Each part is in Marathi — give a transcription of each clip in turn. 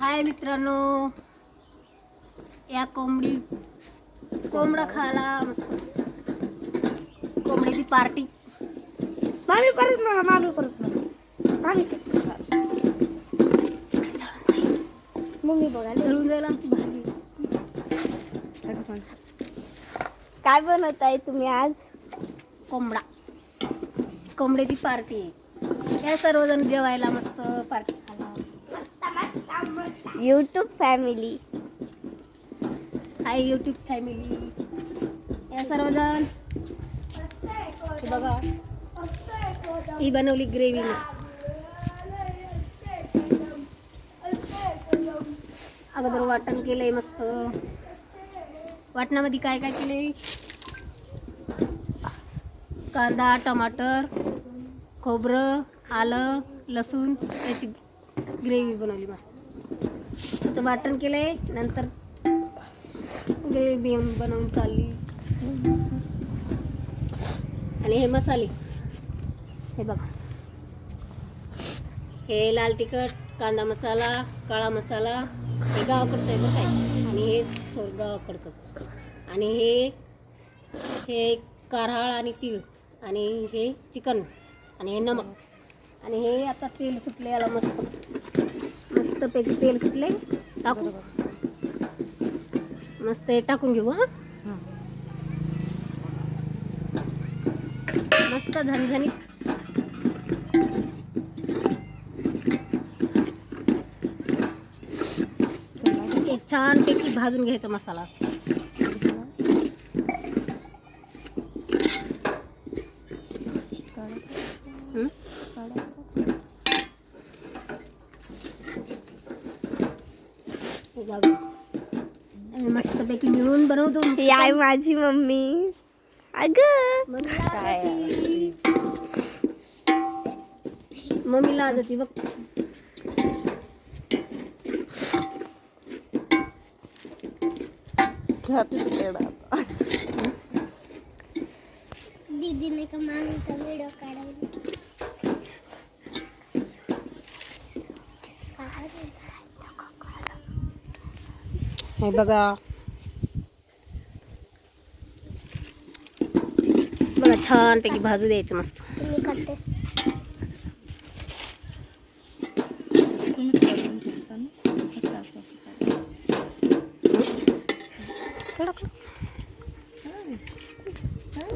हाय मित्रांनो. या कोंबडी कोंबडा खायला कोंबडीची पार्टी मामी परत मला मामी परत मला मामी मम्मी बघायला जळून जाईल आमची भाजी. काय बनवत आहे तुम्ही आज? कोंबडा. कोंबड्याची पार्टी या सर्वजण जेवायला मस्त party YouTube family hi YouTube family या सर्वजण. बघा. ही बनवली ग्रेव्ही अगोदर वाटण केलंय मस्त. वाटणामध्ये काय काय केले कांदा टमाटर खोबरं आलं लसूण त्याची ग्रेव्ही बनवली मस्त. त्याचं वाटण केलंय नंतर ग्रेव्ही बनवून चालली. आणि हे मसाले. हे बघा. हे लाल तिखट कांदा मसाला काळा मसाला हे गावाकडचं आहे बरं काय आणि हे सोड गावाकडचं आणि हे हे कारहाळ आणि तीळ. आणि हे चिकन. आणि हे नमक. आणि हे आता तेल सुटले याला मस्त. मस्त पैकी तेल सुटले टाकू. मस्त हे टाकून घेऊ हां. मस्त झणझणीत. हे छानपैकी भाजून घ्यायचा मसाला. हं? हे जाऊ दे. आणि मस्तपैकी मिळून बनवतो. ही आहे माझी मम्मी. अग. मम्मीला आज होती बघ. दीदीने का मामीचा व्हिडिओ काढायला? हे बघा. बघा छानपैकी भाजू द्यायचं मस्त.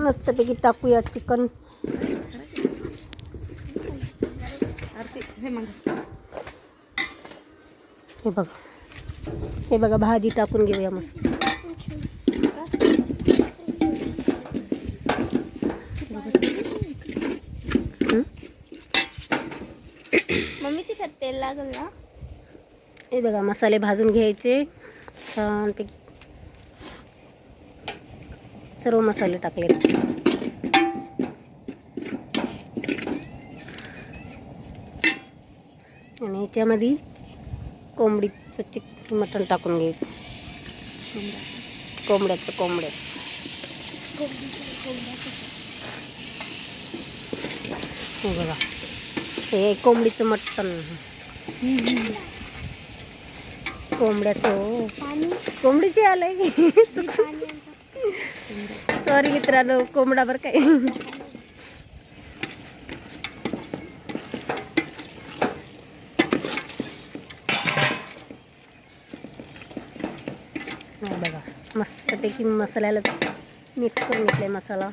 मस्तपैकी टाकूया चिकन. हे बघा. हे बघा भाजी टाकून घेऊया मस्त? मम्मी तिच्यात तेल लागल ना? हे बघा मसाले भाजून घ्यायचे. छानपैकी सर्व मसाले टाकले. आणि याच्यामध्ये कोंबडीचं चिक मटण टाकून घ्यायचं कोंबड्याचं कोंबड्या बघा. हे कोंबडीचं मटण. कोंबड्याचं हो. कोंबडीचे आलंय. सॉरी मित्रांनो कोंबडा बरं काय हा बघा मस्तपैकी मसाल्याला मिक्स करून घेतलाय मसाला.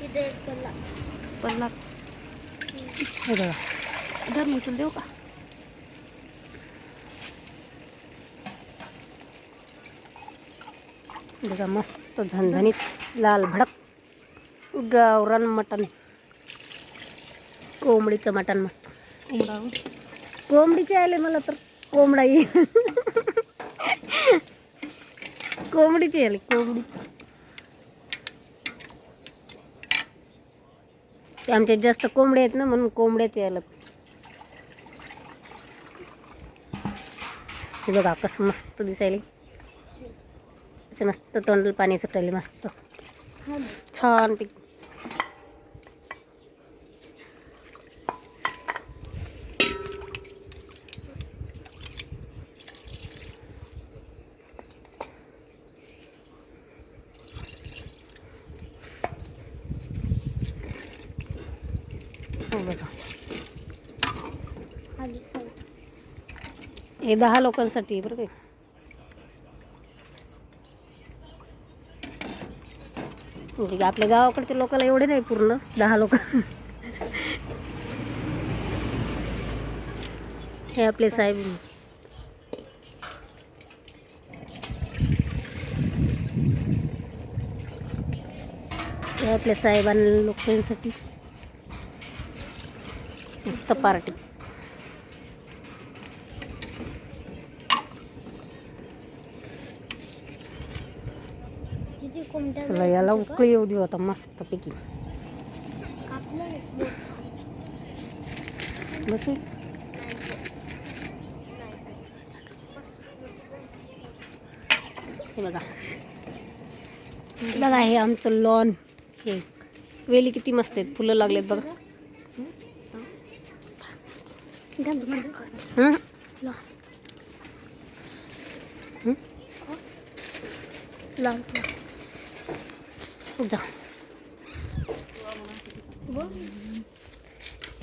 तिथे केला पडला हे बघा. जर मी तुला देऊ का? बघा मस्त झणझणीत लाल भडक. गावरान मटण. कोंबडीचं मटण मस्त. कोंबडा कोंबडीचे आले मला तर. कोंबडा येईल कोंबडीचे आले कोंबडी. आमच्यात जास्त कोंबडे आहेत ना म्हणून कोंबड्याचे आलं. हे बघा कसं मस्त दिसायले. असे मस्त तोंडाला पाणी सुटायले मस्त. छान पिक हो बघा खाली साईड हे दहा लोकांसाठी बरं काय म्हणजे का आपल्या गावाकडच्या लोकांना एवढे नाही पूर्ण दहा लोक. हे आपले साहेब. हे आपल्या साहेबांना लोकांसाठी मस्त पार्टी. चला याला उकळी येऊ देऊ आता मस्त पैकी हे बघा. बघा हे आमचं लॉन. हे. वेली किती मस्त आहेत. फुलं लागलेत बघा. हं? जा.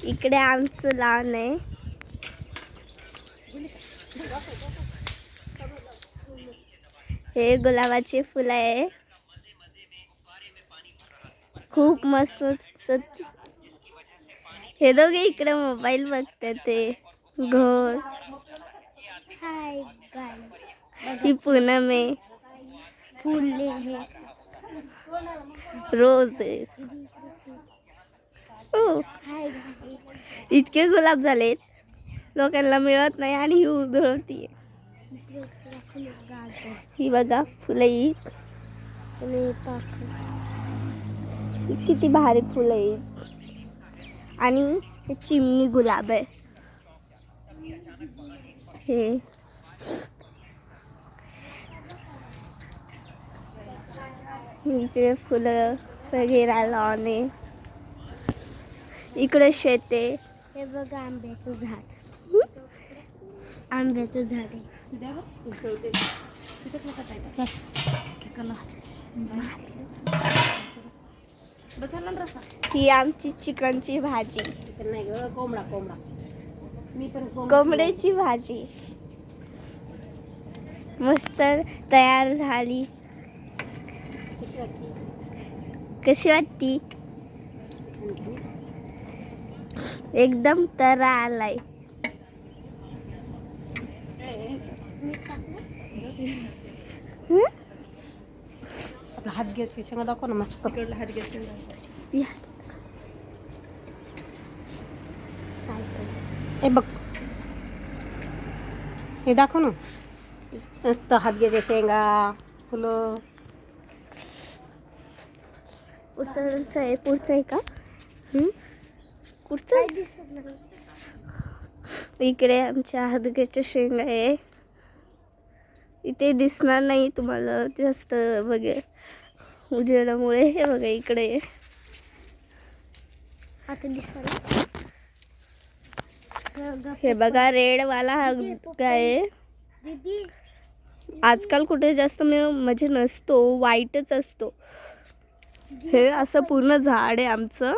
इकडे आमचं लहान आहे. हे गुलाबाचे फुल आहे. खूप मस्त मस्त हे दोघे इकडे मोबाईल बघतात ते. घर. ही पूनम आहे. फुले रोजेस. ओ. इतके गुलाब झालेत लोकांना मिळत नाही आणि ही उधळती ही बघा फुलं ही किती भारी फुलं आहेत. आणि हे चिमणी गुलाब आहे. हे. इकडे फुलं वगैरे लावणे. इकडे शेत. हे बघा आंब्याचं झाड. आंब्याचं झाड आहे. ही. आमची चिकनची भाजी. चिकन नाही ग कोंबडा कोंबडा. मी कोंबड्याची भाजी. मस्त तयार झाली. कशी वाटती? एकदम तरा आलाय. हं? हात घ्यायची शेंगा दाखव ना मस्त. या. हे बघ. हे दाखव ना. मस्त हात शेंगा फुलं. पुढचं आहे पुढचं आहे का? पुढचं? इकडे आमच्या हादग्याच्या शेंग आहे. इथे दिसणार नाही तुम्हाला जास्त बघे. उजेडामुळे हे बघा इकडे. आता दिसायला हे बघा रेड वाला हा दीदी आजकाल कुठे जास्त म्हणजे नसतो वाईटच असतो. हे असं पूर्ण झाड आहे आमचं.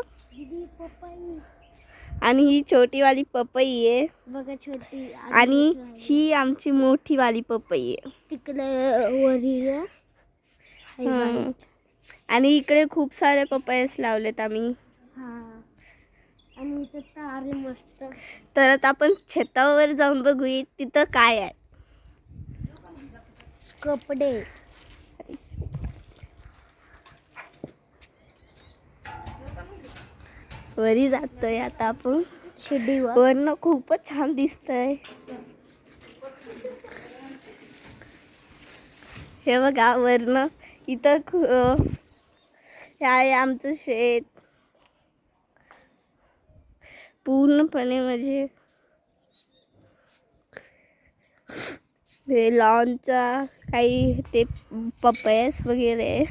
आणि ही छोटीवाली पपई आहे. बघा छोटी आणि ही आमची मोठी वाली पपई आहे. तिकडे. आणि इकडे खूप सारे पपईस लावलेत आम्ही. हा. आणि मस्त. तर आता आपण छतावर जाऊन बघूया तिथं काय आहे. कपडे. वरी जातोय आता आपण. शिडीवर. वरनं खूपच छान दिसतंय. हे बघा वरनं इथं हे आहे आमचं शेत. पूर्णपणे म्हणजे हे लॉनचा काही ते पपयस वगैरे.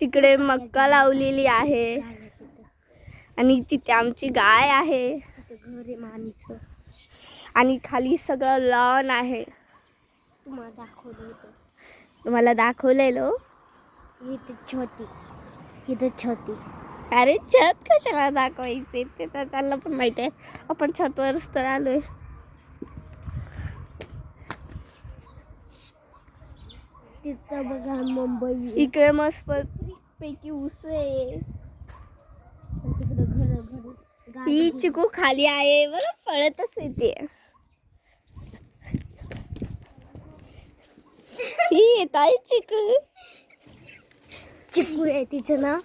तिकडे मक्का लावलेली आहे. आणि तिथे आमची गाय आहे. आणि खाली सगळं लॉन आहे. तुम्हाला दाखवलेलो? इथे छोटी. इथे छोटी. अरे छत कशाला दाखवायचे? ते तर त्यांना पण माहिती आहे. आपण छतवरच तर आलोय. तिथं बघा मुंबई. इकडे मस्त पैकी ऊस आहे. तिकडे घर घर ही चिकू खाली आहे बरं पळतच येते. ही येत आहे चिकू. चिकू आहे तिचं नाव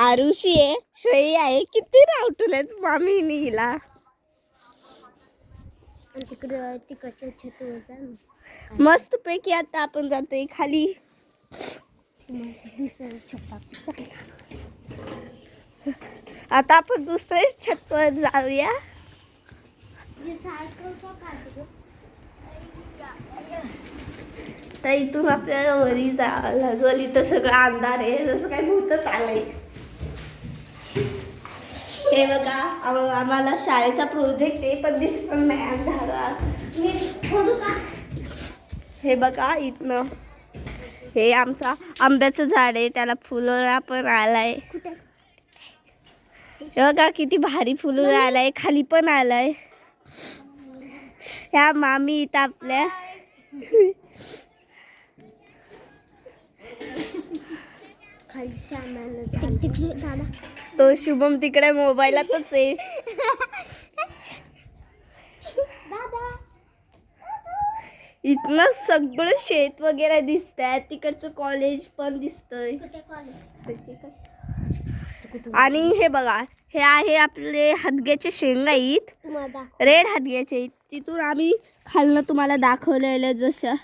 आरुष. आहे. श्रेय आहे. किती नाव ठेवलेत मामीने हिला. तिकडं तिकडच्या ना मस्त पैकी आता आपण जातोय खाली. आता आपण दुसऱ्या छतवर जाऊया. तर इथून आपल्याला वरी जावं लागल. इथं सगळं अंधार आहे. जसं काय भूतच आलंय हे बघा आम्हाला शाळेचा प्रोजेक्ट आहे पण दिसत नाही अंधारात. मी हे बघा इथनं. हे आमचा आंब्याचं झाड आहे त्याला फुलोरा पण आलाय. हे बघा किती भारी फुलोरा आलाय खाली पण आलाय. ह्या मामी इथं आपल्या. तो शुभम तिकडे मोबाईलातच आहे. इथनं सगळं शेत वगैरे दिसत आहे तिकडचं कॉलेज पण दिसतंय. आणि हे बघा हे आहे आपले हदग्याचे तुम्हाला दाखव रेड हदग्याचे आहेत तिथून आम्ही खालनं तुम्हाला दाखवलेलं जसं